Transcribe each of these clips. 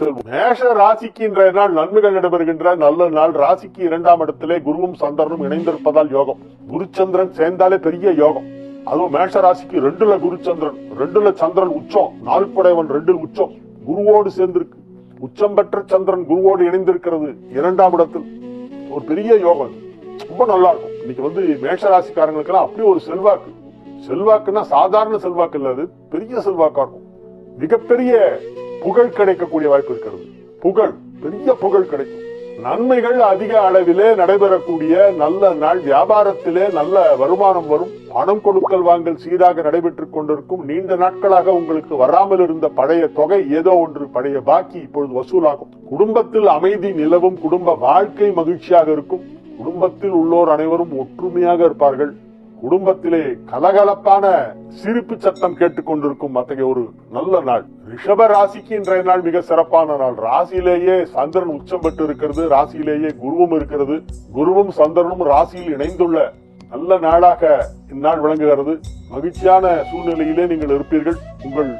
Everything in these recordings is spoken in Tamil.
மேஷ ராசிக்கு இன்றைய நாள் நன்மைகள் நடைபெறுகின்ற நல்ல நாள். ராசிக்கு இரண்டாம் இடத்திலே குருவும் சந்திரனும் இணைந்திருப்பதால் யோகம். குருச்சந்திரன் சேர்ந்தாலே பெரிய யோகம். அதுவும் மேஷ ராசிக்கு ரெண்டுல குருச்சந்திரன் ரெண்டுல சந்திரன் உச்சம். நாலுப்படையவன் ரெண்டு உச்சம். குருவோடு சேர்ந்திருக்கு. உச்சம் பெற்ற சந்திரன் குருவோடு இணைந்திருக்கிறது இரண்டாம் இடத்தில். ஒரு பெரிய யோகம். ரொம்ப நல்லா இருக்கும் இன்னைக்கு வந்து மேஷ ராசிக்காரங்களுக்கு எல்லாம் அப்படி ஒரு செல்வாக்கு. செல்வாக்குன்னா சாதாரண செல்வாக்கு இல்லாது பெரிய செல்வாக்கா இருக்கும். மிகப்பெரிய புகழ் கிடைக்கக்கூடிய வாய்ப்பு இருக்கிறது. புகழ் பெரிய புகழ் கிடைக்கும். நன்மைகள் அதிக அளவிலே நடைபெறக்கூடிய நல்ல நாள் வியாபாரத்திலே நல்ல வருமானம் வரும். பணம் கொடுக்கல் வாங்கல் சீராக நடைபெற்றுக் கொண்டிருக்கும். நீண்ட நாட்களாக உங்களுக்கு வராமல் இருந்த பழைய தொகை ஏதோ ஒன்று பழைய பாக்கி இப்பொழுது வசூலாகும். குடும்பத்தில் அமைதி நிலவும் குடும்ப வாழ்க்கை மகிழ்ச்சியாக இருக்கும். குடும்பத்தில் உள்ளோர் அனைவரும் ஒற்றுமையாக இருப்பார்கள். குடும்பத்திலே கலகலப்பான சிரிப்பு சத்தம் கேட்டுக்கொண்டிருக்கும் அத்தகைய ஒரு நல்ல நாள். ரிஷப ராசிக்கு இன்றைய நாள் மிக சிறப்பான நாள். ராசியிலேயே சந்திரன் உச்சம் பெற்று இருக்கிறது ராசியிலேயே குருவும் இருக்கிறது. குருவும் சந்திரனும் ராசியில் இணைந்துள்ள நல்ல நாளாக இந்நாள் விளங்குகிறது. மகிழ்ச்சியான சூழ்நிலையிலே நீங்கள் இருப்பீர்கள். உங்கள்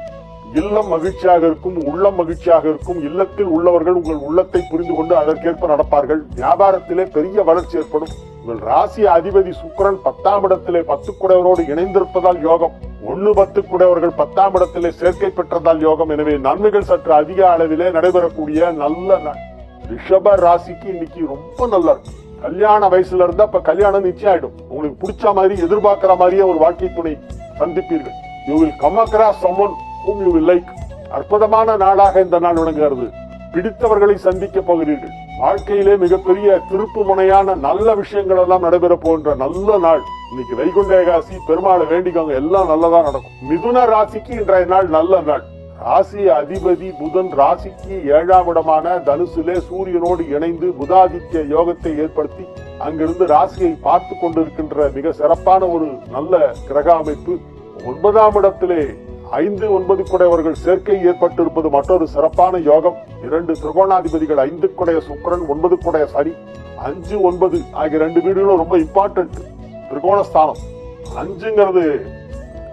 இல்லம் மகிழ்ச்சியாக இருக்கும் உள்ளம் மகிழ்ச்சியாக இருக்கும். இல்லத்தில் உள்ளவர்கள் உங்கள் உள்ளத்தை புரிந்து கொண்டு அதற்கேற்ப நடப்பார்கள். வியாபாரத்திலே பெரிய வளர்ச்சி ஏற்படும். உங்கள் ராசி அதிபதி சுக்கிரன் பத்தாம் இடத்திலே பத்து குடையவரோடு இணைந்திருப்பதால் யோகம். ஒன்னு பத்து குடையவர்கள் பத்தாம் இடத்திலே சேர்க்கை பெற்றதால் யோகம். எனவே நன்மைகள் சற்று அதிக அளவிலே நடைபெறக்கூடிய நல்ல நாள் ரிஷப ராசிக்கு இன்னைக்கு ரொம்ப நல்லா இருக்கு கல்யாண வயசுல இருந்தா இப்ப கல்யாணம் நிச்சயம் ஆயிடும். உங்களுக்கு பிடிச்ச மாதிரி எதிர்பார்க்கிற மாதிரியே ஒரு வாழ்க்கை துணை சந்திப்பீர்கள். You will come across someone whom you will like அற்புதமான நாளாக இந்த நாள் விளங்குகிறது. பிடித்தவர்களை சந்திக்க போகிறீர்கள். வாழ்க்கையிலே மிகப்பெரிய திருப்பு முனையான நல்ல விஷயங்கள் எல்லாம் நடைபெற போகின்ற நல்ல நாள். இன்னைக்கு வைகுண்ட ஏகாசி பெருமாளை வேண்டிக்கோங்க. எல்லாம் நல்லதா நடக்கும். மிதுன ராசிக்கு இன்றைய நாள் நல்ல நாள். ராசி அதிபதி புதன் ராசிக்கு ஏழாம் இடமான தனுசிலே சூரியனோடு இணைந்து புதாதித்ய யோகத்தை ஏற்படுத்தி அங்கிருந்து ராசியை பார்த்து கொண்டிருக்கின்ற மிக சிறப்பான ஒரு நல்ல கிரக அமைப்பு. ஒன்பதாம் இடத்திலே ஐந்து ஒன்பது குடையவர்கள் சேர்க்கை ஏற்பட்டிருப்பது மற்றொரு சிறப்பான யோகம். இரண்டு திருகோணாதிபதிகள் ஐந்து குடைய சுக்கிரன் ஒன்பது குடைய சனி அஞ்சு ஒன்பது ஆகிய ரெண்டு வீடுகளும் ரொம்ப இம்பார்ட்டன்ட் திரிகோணஸ்தானம். அஞ்சுங்கிறது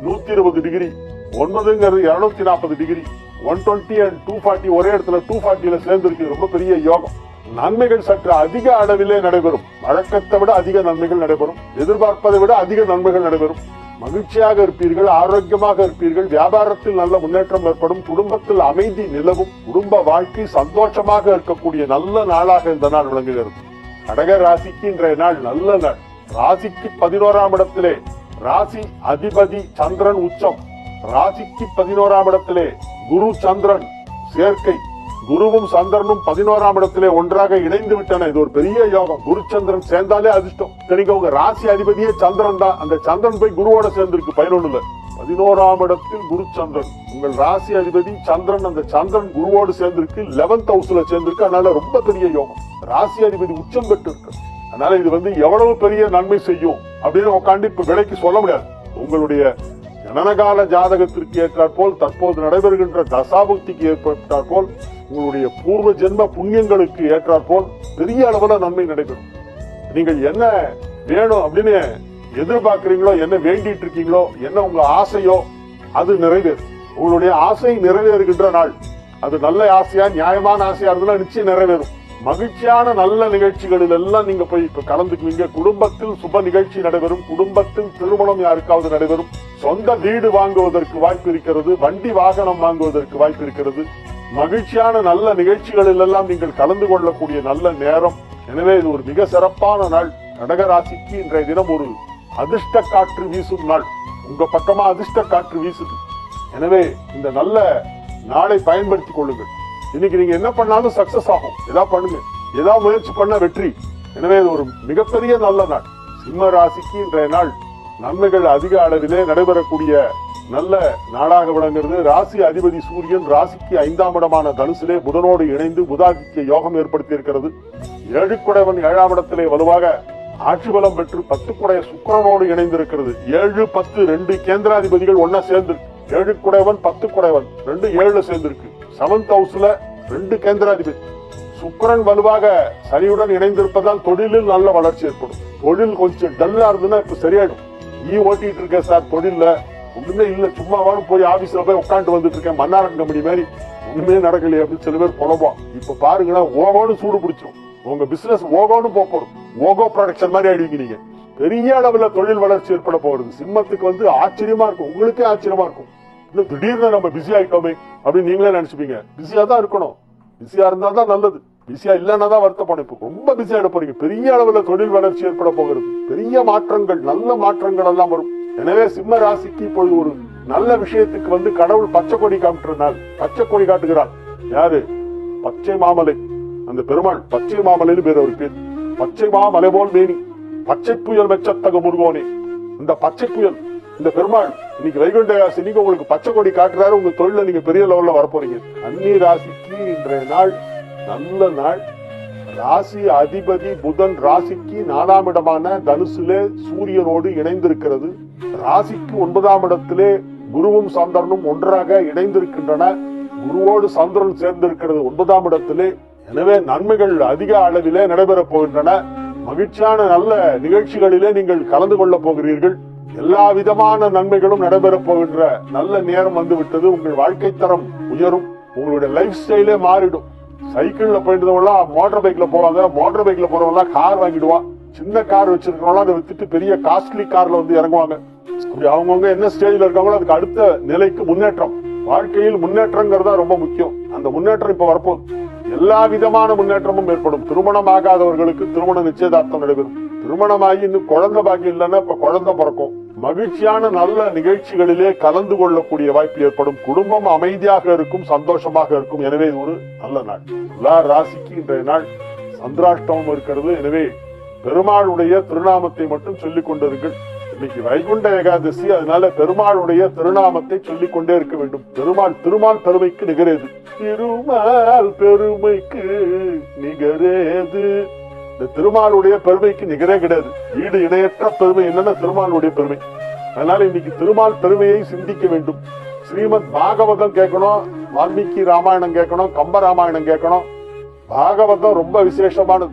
நூத்தி இருபது டிகிரி ஒன்பதுங்கிறது இருநூத்தி நாற்பது degree one twenty and two forty ஒரே இடத்துல டூ ஃபார்ட்டியில சேர்ந்திருக்கு. ரொம்ப பெரிய யோகம். நன்மைகள் சற்று அதிக அளவிலே நடைபெறும். வழக்கத்தை விட அதிக நன்மைகள் நடைபெறும். எதிர்பார்ப்பதை விட அதிக நன்மைகள் நடைபெறும். மகிழ்ச்சியாக இருப்பீர்கள் ஆரோக்கியமாக இருப்பீர்கள் வியாபாரத்தில் நல்ல முன்னேற்றம் ஏற்படும் குடும்பத்தில் அமைதி நிலவும் குடும்ப வாழ்க்கை சந்தோஷமாக இருக்கக்கூடிய நல்ல நாளாக இந்த நாள் விளங்குகிறது. கடக ராசிக்கு இன்றைய நாள் நல்ல நாள். ராசிக்கு பதினோராம் இடத்திலே ராசி அதிபதி சந்திரன் உச்சம். ராசிக்கு பதினோராம் இடத்திலே குரு சந்திரன் சேர்க்கை. குருவும் சந்திரனும் பதினோராம் இடத்திலே ஒன்றாக இணைந்து விட்டன. இது ஒரு பெரிய யோகம். குரு சந்திரன் சேர்ந்தாலே அதிர்ஷ்டம். சரிங்க உங்க ராசி அதிபதியே சந்திரன் தான். அந்த சந்திரன் போய் குருவோட சேர்ந்திருக்கு. பதினொன்னுல. பதினோராம் இடத்தில் குரு சந்திரன். உங்கள் ராசி அதிபதி சந்திரன் அந்த சந்திரன் குருவோடு சேர்ந்திருக்கு. லெவன்த் ஹவுஸ்ல சேர்ந்திருக்கு. அதனால ரொம்ப பெரிய யோகம். ராசி அதிபதி உச்சம் பெற்று இருக்கு அதனால இது வந்து எவ்வளவு பெரிய நன்மை செய்யும் அப்படின்னு உட்காந்து இப்ப விலைக்கு சொல்ல முடியாது. உங்களுடைய ஜனனகால ஜாதகத்திற்கு ஏற்றாற் போல் தற்போது நடைபெறுகின்ற தசாபுக்திக்கு ஏற்பட்டாற் போல் உங்களுடைய பூர்வ ஜென்ம புண்ணியங்களுக்கு ஏற்றாற் போல் பெரிய அளவுல நன்மை நடைபெறும். நீங்கள் என்ன வேணும் அப்படின்னு எதிர்பார்க்கிறீங்களோ என்ன வேண்டிட்டு இருக்கீங்களோ என்ன உங்க ஆசையோ அது நிறைவேறும். உங்களுடைய ஆசை நிறைவேறுகின்ற நாள். அது நல்ல ஆசையா நியாயமான ஆசையா இருந்ததுன்னா நிச்சயம் நிறைவேறும். மகிழ்ச்சியான நல்ல நிகழ்ச்சிகளில் எல்லாம் நீங்க போய் இப்ப கலந்துக்குவீங்க. குடும்பத்தில் சுப நிகழ்ச்சி நடைபெறும். குடும்பத்தில் திருமணம் யாருக்காவது நடைபெறும். சொந்த வீடு வாங்குவதற்கு வாய்ப்பு இருக்கிறது வண்டி வாகனம் வாங்குவதற்கு வாய்ப்பு இருக்கிறது. மகிழ்ச்சியான நல்ல நிகழ்ச்சிகளில் எல்லாம் நீங்கள் கலந்து கொள்ளக்கூடிய நல்ல நேரம். எனவே இது ஒரு மிக சிறப்பான நாள். கடகராசிக்கு இன்றைய தினம் ஒரு அதிர்ஷ்ட காற்று வீசும் நாள். உங்க பக்கமா அதிர்ஷ்ட காற்று வீசுது. எனவே இந்த நல்ல நாளை பயன்படுத்தி கொள்ளுங்கள். இன்னைக்கு நீங்க என்ன பண்ணாலும் சக்சஸ் ஆகும். ஏதாவது பண்ணுங்க. ஏதாவது முயற்சி பண்ண வெற்றி. எனவே இது ஒரு மிகப்பெரிய நல்ல நாள். சிம்ம ராசிக்கு இன்றைய நாள். நன்மைகள் அதிக அளவிலே நடைபெறக்கூடிய நல்ல நாடாக விளங்குகிறது. ராசி அதிபதி சூரியன் ராசிக்கு ஐந்தாம் இடமான தனுசிலே புதனோடு இணைந்து புதாதித்ய யோகம் ஏற்படுத்தி இருக்கிறது ஏழு ஏழாம் இடத்திலே வலுவாக ஆட்சி பலம் பெற்று பத்து சுக்கரனோடு இணைந்திருக்கிறது. ஏழு பத்து ரெண்டு கேந்திராதிபதிகள் ஒன்னா சேர்ந்து ஏழு குடைவன் பத்து குடைவன் ரெண்டு ஏழு சேர்ந்திருக்கு. செவன்த் ஹவுஸ்ல ரெண்டு கேந்திராதிபதி. சுக்கிரன் வலுவாக சனியுடன் இணைந்திருப்பதால் தொழிலில் நல்ல வளர்ச்சி ஏற்படும். தொழில் கொஞ்சம் டல்லா இருந்ததுன்னா இப்ப சரியாயிடும். ஈ ஓட்டிட்டு இருக்க சார் தொழில ஒண்ணுமே இல்ல. சும்மாவானு போய் ஆபீஸ்ல போய் உட்காந்து வந்துட்டு இருக்கேன். மன்னாரன் கம்பெனி மாதிரி. ஒண்ணுமே நடக்கலையே அப்படின்னு சில பேர் புலம்போம் இப்ப பாருங்கன்னா ஓகோன்னு சூடு பிடிச்சோம் உங்க பிசினஸ் ஓகோன்னு போக ஓகோ ப்ரொடக்ஷன் மாதிரி ஆயிடுவீங்க நீங்க. பெரிய அளவுல தொழில் வளர்ச்சி ஏற்பட போறது சிம்மத்துக்கு வந்து ஆச்சரியமா இருக்கும். உங்களுக்கே ஆச்சரியமா இருக்கும். இன்னும் திடீர்னு நம்ம பிஸி ஆயிட்டோமே அப்படின்னு நீங்களே நினைச்சுப்பீங்க. பிஸியா தான் இருக்கணும். பிஸியா இருந்தா தான் நல்லது. பிஸியா இல்லைன்னா தான் வருத்தப்படும் இப்போ ரொம்ப பிஸியா ஆயிட போறீங்க? பெரிய அளவுல தொழில் வளர்ச்சி ஏற்பட போகிறது. பெரிய மாற்றங்கள் நல்ல மாற்றங்கள் எல்லாம் வரும். எனவே சிம்ம ராசிக்கு இப்பொழுது ஒரு நல்ல விஷயத்துக்கு வந்து கடவுள் பச்சை கொடி காட்டுறதுனால பச்சை கொடி காட்டுகிறார். யாரு? பச்சை மாமலை. அந்த பெருமாள் பச்சை மாமலைன்னு பேர் அவர் பேர். பச்சை மாமலை போல் மேனி. பச்சை புயல் மெச்சத்தக முருகோனே. இந்த பச்சை புயல் இந்த பெருமாள் இன்னைக்கு வைகுண்ட ராசி உங்களுக்கு பச்சை கொடி காட்டுறாரு உங்க தொழில நீங்க பெரிய லெவல்ல வரப்போறீங்க. அந்நிய ராசிக்கு இன்றைய நாள் நல்ல நாள். ராசி அதிபதி புதன் ராசிக்கு நாலாம் இடமான தனுசுலே சூரியனோடு இணைந்திருக்கிறது. ராசிக்கு ஒன்பதாம் இடத்திலே குருவும் சந்திரனும் ஒன்றாக இணைந்திருக்கின்றன. குருவோடு சந்திரன் சேர்ந்திருக்கிறது ஒன்பதாம் இடத்திலே. எனவே நன்மைகள் அதிக அளவிலே நடைபெறப் போகின்றன. மகிழ்ச்சியான நல்ல நிகழ்ச்சிகளிலே நீங்கள் கலந்து கொள்ளப் போகிறீர்கள். எல்லா விதமான நன்மைகளும் நடைபெறப் போகின்ற நல்ல நேரம் வந்துவிட்டது. உங்கள் வாழ்க்கை தரம் உயரும். உங்களுடைய லைஃப் ஸ்டைலே மாறிடும். சைக்கிள்ல போயிட்டு மோட்டர் பைக்ல போவாங்க மோட்டர் பைக்ல போறவங்க கார் வாங்கிடுவான் சின்ன கார் வச்சிருக்கிறவங்க அதை வித்துட்டு பெரிய காஸ்ட்லி கார்ல வந்து இறங்குவாங்க. அப்படி அவங்கவுங்க என்ன ஸ்டேஜ்ல இருக்காங்களோ அதுக்கு அடுத்த நிலைக்கு முன்னேற்றம். வாழ்க்கையில் முன்னேற்றங்கிறது ரொம்ப முக்கியம். அந்த முன்னேற்றம் இப்ப வரப்போகுது. எல்லா விதமான முன்னேற்றமும் ஏற்படும். திருமணம் ஆகாதவர்களுக்கு திருமண நிச்சயதார்த்தம் நடைபெறும். திருமணமாகி இன்னும் குழந்தை பாக்கி இல்லைன்னா இப்ப குழந்தை பிறக்கும். மகிழ்ச்சியான நல்ல நிகழ்ச்சிகளிலே கலந்து கொள்ளக்கூடிய வாய்ப்பு ஏற்படும் குடும்பம் அமைதியாக இருக்கும் சந்தோஷமாக இருக்கும். எனவே இது ஒரு நல்ல நாள். துலா ராசிக்கு இன்றைய நாள் சந்திராஷ்டமம் இருக்கிறது. எனவே பெருமாளுடைய திருநாமத்தை மட்டும் சொல்லிக் கொண்டிருங்கள். இன்னைக்கு வைகுண்ட ஏகாதசி. அதனால பெருமாளுடைய திருநாமத்தை சொல்லிக் கொண்டே இருக்க வேண்டும். பெருமாள் திருமால் பெருமைக்கு நிகரேது. திருமால் பெருமைக்கு நிகரேது. இந்த திருமாலுடைய பெருமைக்கு நிகரே கிடையாது. ஈடு இணையற்ற பெருமை என்னன்னா திருமாலுடைய பெருமை. அதனால இன்னைக்கு திருமால் பெருமையை சிந்திக்க வேண்டும். ஸ்ரீமத் பாகவதம் கேட்கணும் வால்மீகி ராமாயணம் கேட்கணும் கம்ப ராமாயணம் கேட்கணும். பாகவதம் ரொம்ப விசேஷமானது.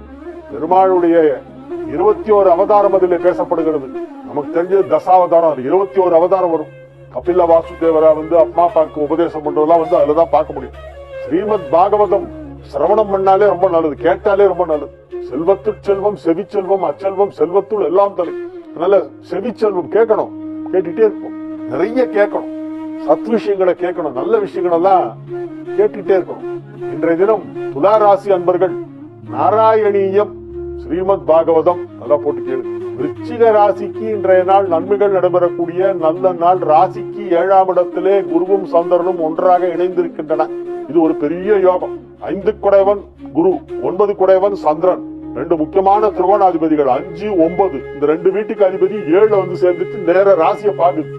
பெருமாளுடைய இருபத்தி ஒரு அவதாரம் அதில் பேசப்படுகிறது. நமக்கு தெரிஞ்சது தசாவதாரம் அது இருபத்தி ஒரு அவதாரம் வரும். கபில வாசுதேவரா வந்து அம்மா அப்பாவுக்கு உபதேசம் பண்றதெல்லாம் வந்து அதுலதான் பார்க்க முடியும். ஸ்ரீமத் பாகவதம் சிரவணம் பண்ணாலே ரொம்ப நல்லது கேட்டாலே ரொம்ப நல்லது. செல்வத்துள் செல்வம் செவிச்செல்வம் அச்செல்வம் செல்வத்துள் எல்லாம் தலை. அதனால செவிச்செல்வம் கேட்கணும் கேட்டுட்டே இருப்போம். நிறைய கேட்கணும். சத் விஷயங்களை கேட்கணும் நல்ல விஷயங்கள் எல்லாம் கேட்டுட்டே இருக்கணும். இன்றைய தினம் துலா ராசி அன்பர்கள் நாராயணீயம் ஸ்ரீமத் பாகவதம் அதெல்லாம் போட்டு கேளு. விருச்சிக ராசிக்கு இன்றைய நாள் நன்மைகள் நடைபெறக்கூடிய நல்ல நாள். ராசிக்கு ஏழாம் இடத்திலே குருவும் சந்திரனும் ஒன்றாக இணைந்திருக்கின்றன. இது ஒரு பெரிய யோகம். ஐந்து குடைவன் குரு ஒன்பது குடைவன் சந்திரன். ரெண்டு முக்கியமான திருவோணாதிபதிகள் அஞ்சு ஒன்பது. இந்த ரெண்டு வீட்டுக்கு அதிபதி ஏழு வந்து சேர்ந்துட்டு நேர ராசியை பார்க்குது.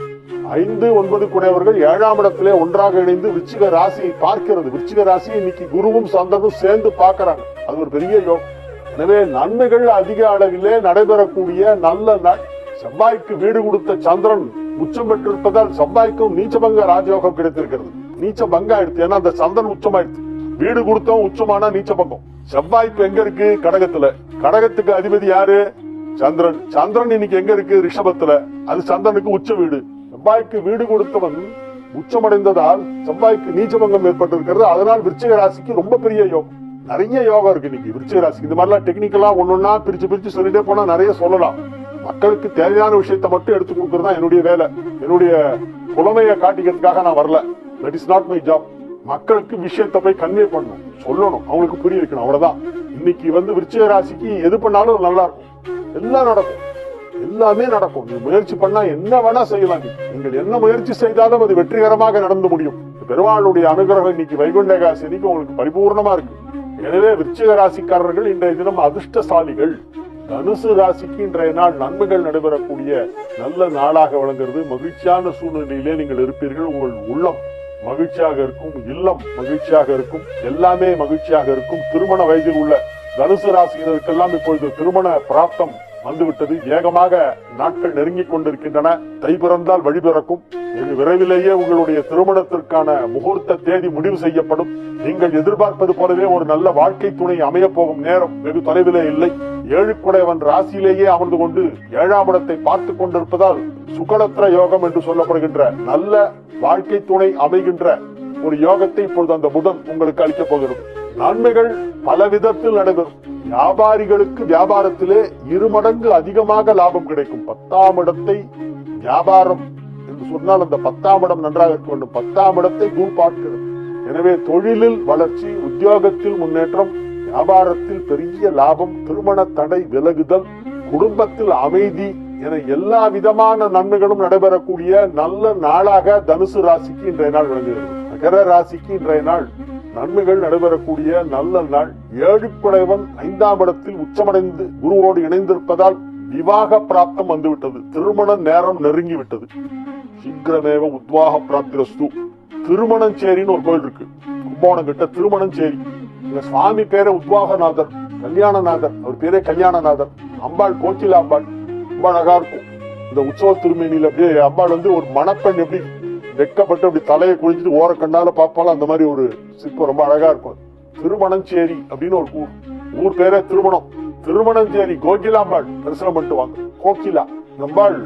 ஐந்து ஒன்பது குடையவர்கள் ஏழாம் இடத்திலே ஒன்றாக இணைந்து விருச்சிக ராசியை பார்க்கிறது. விருச்சிக ராசியை இன்னைக்கு குருவும் சந்திரனும் சேர்ந்து பார்க்கிறாங்க. அது ஒரு பெரிய யோகம். எனவே நன்மைகள் அதிக அளவிலே நடைபெறக்கூடிய நல்ல செவ்வாய்க்கு வீடு கொடுத்த சந்திரன் உச்சம் பெற்றிருப்பதால் செவ்வாய்க்கும் நீச்சபங்க ராஜயோகம் கிடைத்திருக்கிறது. நீச்ச ஆயிடுச்சு ஏன்னா அந்த சந்திரன் உச்சமாயிடுச்சு வீடு கொடுத்தோம் உச்சமானா நீச்ச பக்கம். செவ்வாய் இப்ப எங்க இருக்கு? கடகத்துல. கடகத்துக்கு அதிபதி யாரு? சந்திரன். சந்திரன் இன்னைக்கு எங்க இருக்கு? ரிஷபத்துல. அது சந்திரனுக்கு உச்ச வீடு. செவ்வாய்க்கு வீடு கொடுத்தவன் உச்சமடைந்ததால் செவ்வாய்க்கு நீச்சபங்கம் ஏற்பட்டிருக்கிறது. அதனால் விருச்சிக ராசிக்கு ரொம்ப பெரிய யோகம். நிறைய யோகா இருக்கு இன்னைக்கு விருச்சிக ராசிக்கு. இந்த மாதிரிலாம் டெக்னிக்கலா ஒன்னொன்னா பிரிச்சு பிரிச்சு சொல்லிட்டே போனா நிறைய சொல்லலாம். மக்களுக்கு தேவையான விஷயத்தை மட்டும் எடுத்து கொடுக்கறது தான் என்னுடைய வேலை. என்னுடைய புலமையை காட்டிக்கிறதுக்காக நான் வரல. That is not my job மக்களுக்கு விஷயத்தை போய் கன்வே பண்ணணும். சொல்லணும். அவங்களுக்கு புரிய வைக்கணும். அவ்வளவுதான். இன்னைக்கு வந்து விருச்சிக ராசிக்கு எது பண்ணாலும் நல்லா இருக்கும். எல்லாம் நடக்கும். எல்லாமே நடக்கும். நீ முயற்சி பண்ணா என்ன வேணா செய்யலாம் நீங்கள் என்ன முயற்சி செய்தாலும் அது வெற்றிகரமாக நடந்து முடியும். பெருமாளுடைய அனுகிரகம் இன்னைக்கு வைகுண்ட ஏகாதசி இன்னைக்கு உங்களுக்கு பரிபூர்ணமா இருக்கு. எனவே விருச்சிக ராசிக்காரர்கள் இன்றைய தினம் அதிர்ஷ்டசாலிகள். தனுசு ராசிக்கு இன்றைய நாள் நன்மைகள் நடைபெறக்கூடிய நல்ல நாளாக வழங்குறது மகிழ்ச்சியான சூழ்நிலையிலே நீங்கள் இருப்பீர்கள். உங்கள் உள்ளம் மகிழ்ச்சியாக இருக்கும் இல்லம் மகிழ்ச்சியாக இருக்கும் எல்லாமே மகிழ்ச்சியாக இருக்கும். திருமண வயதில் உள்ள தனுசு ராசியினருக்கெல்லாம் இப்பொழுது திருமண பிராப்தம். வந்துவிட்டது. வேகமாக நாட்கள் நெருங்கிக் கொண்டிருக்கின்றன. தை பிறந்தால் வழி பிறக்கும். வெகு விரைவிலேயே உங்களுடைய திருமணத்திற்கான முகூர்த்த தேதி முடிவு செய்யப்படும். நீங்கள் எதிர்பார்ப்பது போலவே ஒரு நல்ல வாழ்க்கை துணை அமைய போகும் நேரம் வெகு தொலைவிலே இல்லை. ஏழுக்குடையவன் ராசியிலேயே அமர்ந்து கொண்டு ஏழாம் இடத்தை பார்த்துக் கொண்டிருப்பதால் சுகலத்திர யோகம் என்று சொல்லப்படுகின்ற நல்ல வாழ்க்கை துணை அமைகின்ற ஒரு யோகத்தை இப்பொழுது அந்த புதன் உங்களுக்கு அளிக்கப் போகிறது. நன்மைகள் பல விதத்தில் நடைபெறும். வியாபாரிகளுக்கு வியாபாரத்திலே இருமடங்கு அதிகமாக லாபம் கிடைக்கும். பத்தாம் இடத்தை வியாபாரம் என்று சொன்னால் அந்த பத்தாம் இடம் நன்றாக இருக்க வேண்டும். பத்தாம் இடத்தை குரு பார்க்கிறது எனவே தொழிலில் வளர்ச்சி உத்தியோகத்தில் முன்னேற்றம் வியாபாரத்தில் பெரிய லாபம் திருமண தடை விலகுதல் குடும்பத்தில் அமைதி என எல்லா விதமான நன்மைகளும் நடைபெறக்கூடிய நல்ல நாளாக தனுசு ராசிக்கு இன்றைய நாள் விளங்குகிறது. மகர ராசிக்கு இன்றைய நாள் நன்மைகள் நடைபெறக்கூடிய நல்ல நாள். ஏழுப்படைவன் ஐந்தாம் இடத்தில் உச்சமடைந்து குருவோடு இணைந்திருப்பதால் விவாக பிராப்தம் வந்துவிட்டது. திருமண நேரம் நெருங்கி விட்டது சீக்கிரமேவ உத்வாக பிராப்திரஸ்து. திருமணஞ்சேரின்னு ஒரு கோயில் இருக்கு. கும்போணம் கிட்ட திருமணஞ்சேரி இந்த சுவாமி பேரே உத்வாகநாதர் கல்யாணநாதர். அவர் பேரே கல்யாணநாதர். அம்பாள் கோச்சில அம்பாள் ரொம்ப அழகா இருக்கும். இந்த உற்சவ திருமேனியில அப்படியே அம்பாள் வந்து ஒரு மணப்பெண் எப்படி வெக்கப்பட்டு அப்படி தலையை குளிச்சுட்டு ஓர கண்ணால பார்ப்பாலும் அந்த மாதிரி ஒரு சிற்பம் ரொம்ப அழகா இருக்கும். திருமணஞ்சேரி அப்படின்னு ஒரு ஊர். ஊர் பேரே திருமணம். திருமணஞ்சேரி கோகிலாம்பாள். தரிசனம் பண்ணிட்டு வாங்க. கோகிலா. நம்பாள்.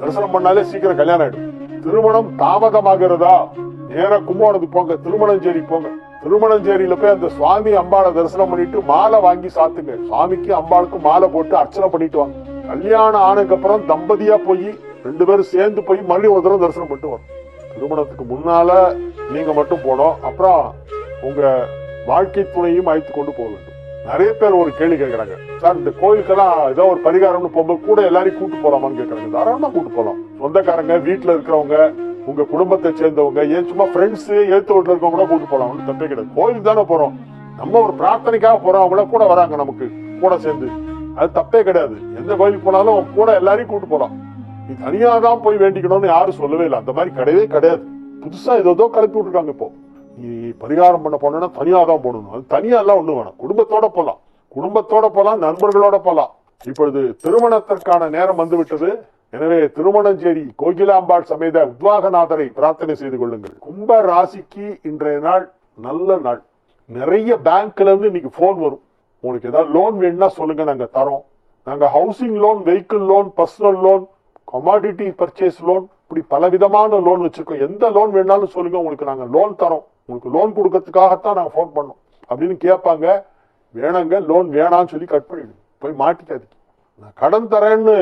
தரிசனம் பண்ணாலே சீக்கிரம் கல்யாணம் ஆயிடும். திருமணம் தாமதமாகிறதா? நேரா கும்போணத்துக்கு போங்க. திருமணஞ்சேரி போங்க. திருமணஞ்சேரியில போய் அந்த சுவாமி அம்பாளை தரிசனம் பண்ணிட்டு மாலை வாங்கி சாத்துங்க. சுவாமிக்கு அம்பாளுக்கும் மாலை போட்டு அர்ச்சனை பண்ணிட்டு வாங்க. கல்யாணம் ஆனதுக்கு அப்புறம் தம்பதியா போய் ரெண்டு பேரும் சேர்ந்து போய் மறுபடியும் ஒரு தடவை தரிசனம் பண்ணிட்டு வரும் திருமணத்துக்கு முன்னால நீங்க மட்டும் போனோம். அப்புறம் உங்க வாழ்க்கை துணையும் அழைத்து கொண்டு போக வேண்டும். நிறைய பேர் ஒரு கேள்வி கேட்கறாங்க. சார் இந்த கோயிலுக்கெல்லாம் ஏதோ ஒரு பரிகாரம்னு போகும்போது கூட எல்லாரையும் கூட்டு போலாமான்னு கேட்கறாங்க. தாராளமா கூட்டு போலாம். சொந்தக்காரங்க வீட்டுல இருக்கிறவங்க உங்க குடும்பத்தை சேர்ந்தவங்க ஏன் சும்மா ஃப்ரெண்ட்ஸ் எழுத்து வீட்டுல இருக்கவங்க கூட கூட்டு போலாம். ஒன்றும் தப்பே கிடையாது. கோயிலுக்கு தானே போறோம். நம்ம ஒரு பிரார்த்தனைக்காக போறோம். அவங்கள கூட வராங்க நமக்கு. கூட சேர்ந்து. அது தப்பே கிடையாது. எந்த கோயிலுக்கு போனாலும் கூட எல்லாரையும் கூட்டு போலாம். நீ தனியா தான் போய் வேண்டிக்கணும்னு யாரும் சொல்லவே இல்லை. அந்த மாதிரி கிடையவே கிடையாது. புதுசா ஏதோ கிளப்பி விட்டுருக்காங்க இப்போ. நீ பரிகாரம் பண்ண போனா தனியா தான் போகணும். அது தனியா எல்லாம் ஒண்ணு வேணாம். குடும்பத்தோட போலாம். குடும்பத்தோட போலாம் நண்பர்களோட போலாம். இப்பொழுது திருமணத்திற்கான நேரம் வந்து விட்டது எனவே திருமணஞ்சேரி கோகிலாம்பாள் சமேத உத்வாகநாதரை பிரார்த்தனை செய்து கொள்ளுங்கள். கும்ப ராசிக்கு இன்றைய நாள் நல்ல நாள். நிறைய பேங்க்ல இருந்து இன்னைக்கு போன் வரும். உங்களுக்கு ஏதாவது லோன் வேணும்னா சொல்லுங்க. நாங்க தரோம். நாங்க housing loan vehicle loan personal loan commodity purchase loan இப்படி பல விதமான லோன் வச்சிருக்கோம். எந்த லோன் வேணாலும் சொல்லுங்க உங்களுக்கு நாங்கள் லோன் தரோம். உங்களுக்கு லோன் கொடுக்கறதுக்காகத்தான் நாங்கள் ஃபோன் பண்ணோம். அப்படின்னு கேட்பாங்க. வேணாங்க லோன் வேணான்னு சொல்லி கட் பண்ணிடு போய் மாட்டிக்காது நான் கடன் தரேன்னு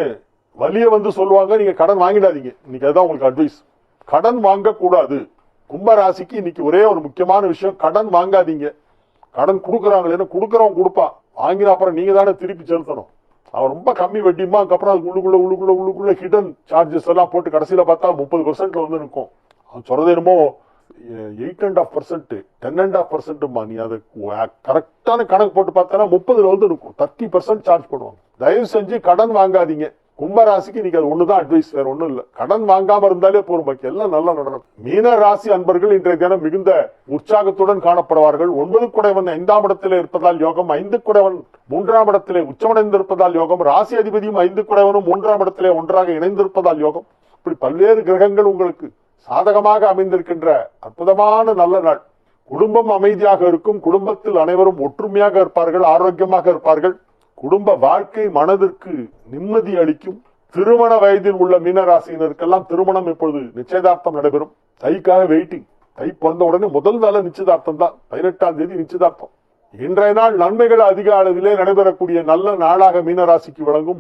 வலிய வந்து சொல்லுவாங்க நீங்கள் கடன் வாங்கிடாதீங்க. இன்னைக்கு அதுதான் உங்களுக்கு அட்வைஸ் கடன் வாங்கக்கூடாது. கும்பராசிக்கு இன்னைக்கு ஒரே ஒரு முக்கியமான விஷயம் கடன் வாங்காதீங்க. கடன் கொடுக்குறாங்களேன்னு கொடுக்குறவன் கொடுப்பான். வாங்கின அப்புறம் நீங்கள் தானே திருப்பி செலுத்தணும். அவன் ரொம்ப கம்மி வட்டிமா அதுக்கப்புறம் அது உள்ளுக்குள்ள உள்ளுக்குள்ள உள்ளுக்குள்ள ஹிடன் சார்ஜஸ் எல்லாம் போட்டு கடைசியில் பார்த்தா முப்பது பர்சன்ட்ல வந்து நிற்கும். அவன் சொல்றது என்னமோ eight and half percent ten and half பர்சன்ட்மா நீ அதை கரெக்டான கணக்கு போட்டு பார்த்தா முப்பதுல வந்து இருக்கும் தேர்ட்டி பர்சன்ட் சார்ஜ் பண்ணுவாங்க தயவு செஞ்சு கடன் வாங்காதீங்க. கும்பராசிக்கு இன்னைக்கு அது ஒண்ணுதான் அட்வைஸ் வேற ஒண்ணும் இல்ல. கடன் வாங்காம இருந்தாலே போரும் பாக்கி எல்லாம் நல்லா நடக்கும். மீன ராசி அன்பர்கள் இன்றைய தினம் மிகுந்த உற்சாகத்துடன் காணப்படுவார்கள். ஒன்பது குடைவன் ஐந்தாம் இடத்திலே இருப்பதால் யோகம் ஐந்து குடைவன் மூன்றாம் இடத்திலே உச்சமடைந்திருப்பதால் யோகம் ராசி அதிபதியும் ஐந்து குடைவனும் மூன்றாம் இடத்திலே ஒன்றாக இணைந்திருப்பதால் யோகம். இப்படி பல்வேறு கிரகங்கள் உங்களுக்கு சாதகமாக அமைந்திருக்கின்ற அற்புதமான நல்ல நாள். குடும்பம் அமைதியாக இருக்கும் குடும்பத்தில் அனைவரும் ஒற்றுமையாக இருப்பார்கள் ஆரோக்கியமாக இருப்பார்கள். குடும்ப வாழ்க்கை மனதிற்கு நிம்மதி அளிக்கும் திருமண வயதில் உள்ள மீனராசியினருக்கெல்லாம் திருமணம் இப்பொழுது நிச்சயதார்த்தம் நடைபெறும். தைக்காக வெயிட்டிங் தை பிறந்த உடனே முதல் நாள் நிச்சயதார்த்தம் தான். பதினெட்டாம் தேதி நிச்சயதார்த்தம். இன்றைய நாள் நன்மைகள் அதிக அளவிலே நடைபெறக்கூடிய நல்ல நாளாக மீனராசிக்கு வழங்கும்